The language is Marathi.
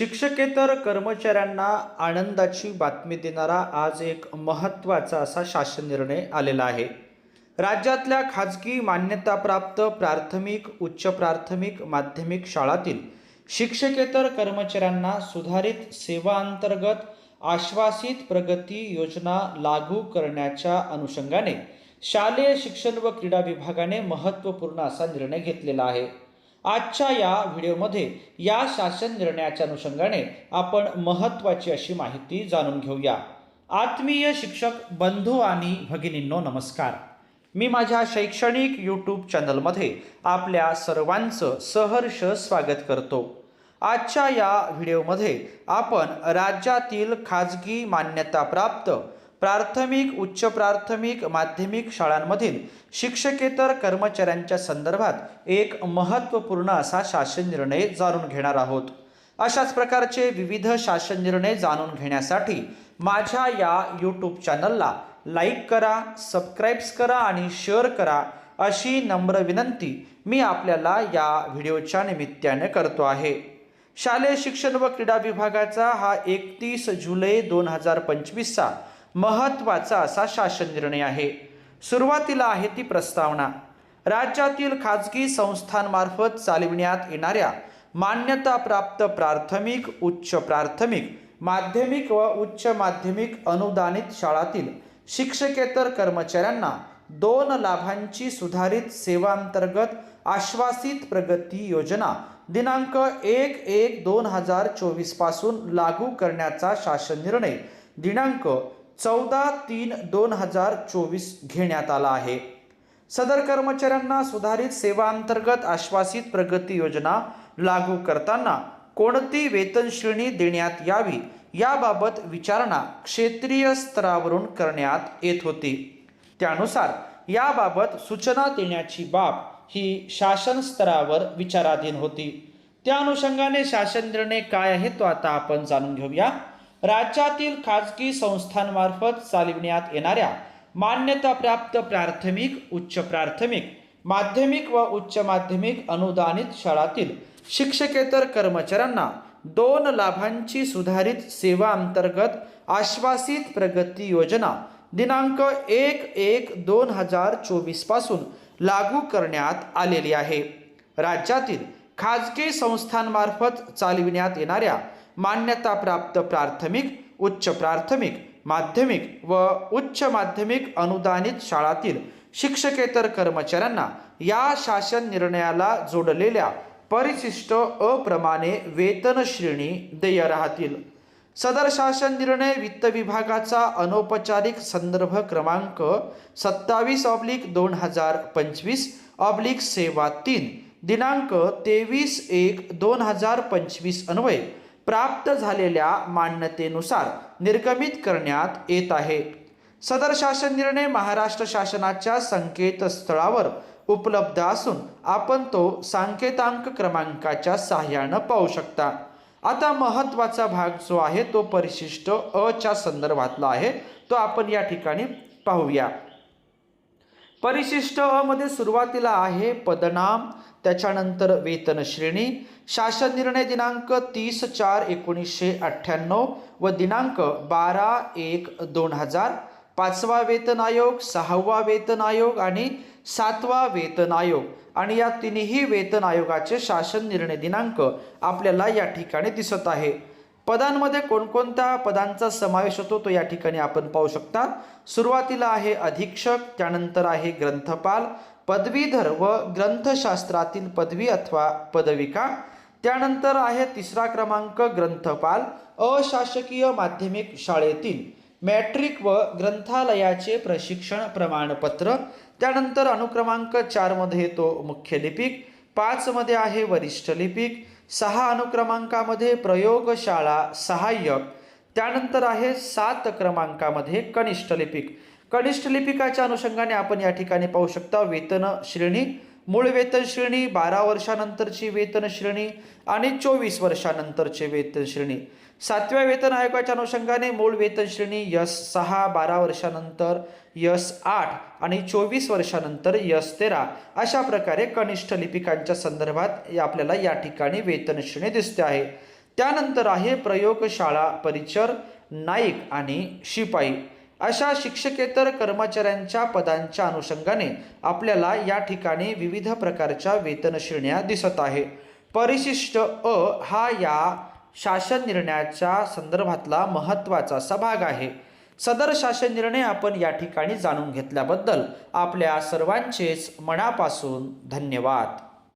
शिक्षकेतर कर्मचाऱ्यांना आनंदाची बातमी देणारा आज एक महत्त्वाचा असा शासन निर्णय आलेला आहे. राज्यातल्या खाजगी मान्यताप्राप्त प्राथमिक उच्च प्राथमिक माध्यमिक शाळातील शिक्षकेतर कर्मचाऱ्यांना सुधारित सेवा अंतर्गत आश्वासित प्रगती योजना लागू करण्याच्या अनुषंगाने शालेय शिक्षण व क्रीडा विभागाने महत्त्वपूर्ण असा निर्णय घेतलेला आहे. आजच्या या व्हिडिओमध्ये या शासन निर्णयाच्या अनुषंगाने आपण महत्त्वाची अशी माहिती जाणून घेऊया. आत्मीय शिक्षक बंधू आणि भगिनींनो नमस्कार. मी माझ्या शैक्षणिक यूट्यूब चॅनलमध्ये आपल्या सर्वांचं सहर्ष स्वागत करतो. आजच्या या व्हिडिओमध्ये आपण राज्यातील खाजगी मान्यताप्राप्त प्राथमिक उच्च प्राथमिक माध्यमिक शाळांमधील शिक्षकेतर कर्मचाऱ्यांच्या संदर्भात एक महत्त्वपूर्ण असा शासन निर्णय जाणून घेणार आहोत. अशाच प्रकारचे विविध शासन निर्णय जाणून घेण्यासाठी माझ्या या यूट्यूब चॅनलला लाईक करा सबस्क्राईब्स करा आणि शेअर करा अशी नम्र विनंती मी आपल्याला या व्हिडिओच्या निमित्ताने करतो आहे. शालेय शिक्षण व क्रीडा विभागाचा हा एकतीस जुलै दोन हजार पंचवीसचा महत्त्वाचा असा शासन निर्णय आहे. सुरुवातीला आहे ती प्रस्तावना. राज्यातील खाजगी संस्थांमार्फत चालविण्यात येणाऱ्या मान्यताप्राप्त प्राथमिक उच्च प्राथमिक माध्यमिक व उच्च माध्यमिक अनुदानित शाळातील शिक्षकेतर कर्मचाऱ्यांना दोन लाभांची सुधारित सेवांतर्गत आश्वासित प्रगती योजना दिनांक एक एक दोन हजार चोवीसपासून लागू करण्याचा शासन निर्णय दिनांक चौदा तीन दोन हजार चोवीस घेण्यात आला आहे. सदर कर्मचाऱ्यांना सुधारित सेवांतर्गत आश्वासित प्रगती योजना लागू करताना कोणती वेतन श्रेणी देण्यात यावी याबाबत विचारणा क्षेत्रीय स्तरावरून करण्यात येत होती. त्यानुसार याबाबत सूचना देण्याची बाब ही शासन स्तरावर विचाराधीन होती. त्या अनुषंगाने शासन निर्णय काय आहे तो आता आपण जाणून घेऊया. राज्यातील खाजगी संस्थांमार्फत चालविण्यात येणाऱ्या मान्यताप्राप्त प्राथमिक उच्च प्राथमिक माध्यमिक व उच्च माध्यमिक अनुदानित शाळातील शिक्षकेतर कर्मचाऱ्यांना दोन लाभांची सुधारित सेवा अंतर्गत आश्वासित प्रगती योजना दिनांक एक एक दोन हजार चोवीसपासून लागू करण्यात आलेली आहे. राज्यातील खाजगी संस्थांमार्फत चालविण्यात येणाऱ्या मान्यताप्राप्त प्राथमिक उच्च प्राथमिक माध्यमिक व उच्च माध्यमिक अनुदानित शाळातील शिक्षकेतर कर्मचाऱ्यांना या शासन निर्णयाला जोडलेल्या परिशिष्ट अप्रमाणे वेतन श्रेणी देय राहतील. सदर शासन निर्णय वित्त विभागाचा अनौपचारिक संदर्भ क्रमांक सत्तावीस ऑब्लिक दोन हजार पंचवीस ऑब्लिक सेवा तीन दिनांक तेवीस एक दोन हजार पंचवीस अन्वये प्राप्त झालेल्या मान्यतेनुसार निर्गमित करण्यात येत आहे. सदर शासन निर्णय महाराष्ट्र शासनाच्या संकेतस्थळावर उपलब्ध असून आपण तो सांकेतांक क्रमांकाच्या सहाय्यानं पाहू शकता. आता महत्त्वाचा भाग जो आहे तो परिशिष्ट अच्या संदर्भातला आहे. तो आपण या ठिकाणी पाहूया. परिशिष्टमध्ये सुरुवातीला आहे पदनाम त्याच्यानंतर वेतन श्रेणी शासन निर्णय दिनांक तीस चार एकोणीसशे अठ्ठ्याण्णव व दिनांक बारा एक दोन हजार पाचवा वेतन आयोग सहावा वेतन आयोग आणि सातवा वेतन आयोग. आणि या तिन्ही वेतन आयोगाचे शासन निर्णय दिनांक आपल्याला या ठिकाणी दिसत आहे. पदांमध्ये कोणकोणत्या पदांचा समावेश होतो तो या ठिकाणी आपण पाहू शकता. सुरुवातीला आहे अधीक्षक त्यानंतर आहे ग्रंथपाल पदवीधर व ग्रंथशास्त्रातील पदवी अथवा पदविका. त्यानंतर आहे तिसरा क्रमांक ग्रंथपाल अशासकीय माध्यमिक शाळेतील मॅट्रिक व ग्रंथालयाचे प्रशिक्षण प्रमाणपत्र. त्यानंतर अनुक्रमांक चारमध्ये येतो मुख्य लिपिक. पाचमध्ये आहे वरिष्ठ लिपिक सहा अनुक्रमांकामध्ये प्रयोगशाळा सहाय्यक त्यानंतर आहे सात क्रमांकामध्ये कनिष्ठ लिपिक. कनिष्ठ लिपिकाच्या अनुषंगाने आपण या ठिकाणी पाहू शकता वेतन श्रेणी मूळ वेतन श्रेणी बारा वर्षानंतरची वेतन श्रेणी आणि चोवीस वर्षानंतरचे वेतन श्रेणी. सातव्या वेतन आयोगाच्या अनुषंगाने मूळ वेतन श्रेणी यस सहा बारा वर्षानंतर यस आठ आणि चोवीस वर्षानंतर यस तेरा अशा प्रकारे कनिष्ठ लिपिकांच्या संदर्भात आपल्याला या ठिकाणी वेतन श्रेणी दिसते आहे. त्यानंतर आहे प्रयोगशाळा परिचर नाईक आणि शिपाई. अशा शिक्षकेतर कर्मचाऱ्यांच्या पदांच्या अनुषंगाने आपल्याला या ठिकाणी विविध प्रकारच्या वेतन श्रेण्या दिसत आहे. परिशिष्ट अ हा या शासन निर्णयाच्या संदर्भातला महत्त्वाचा असा भाग आहे. सदर शासन निर्णय आपण या ठिकाणी जाणून घेतल्याबद्दल आपल्या सर्वांचेच मनापासून धन्यवाद.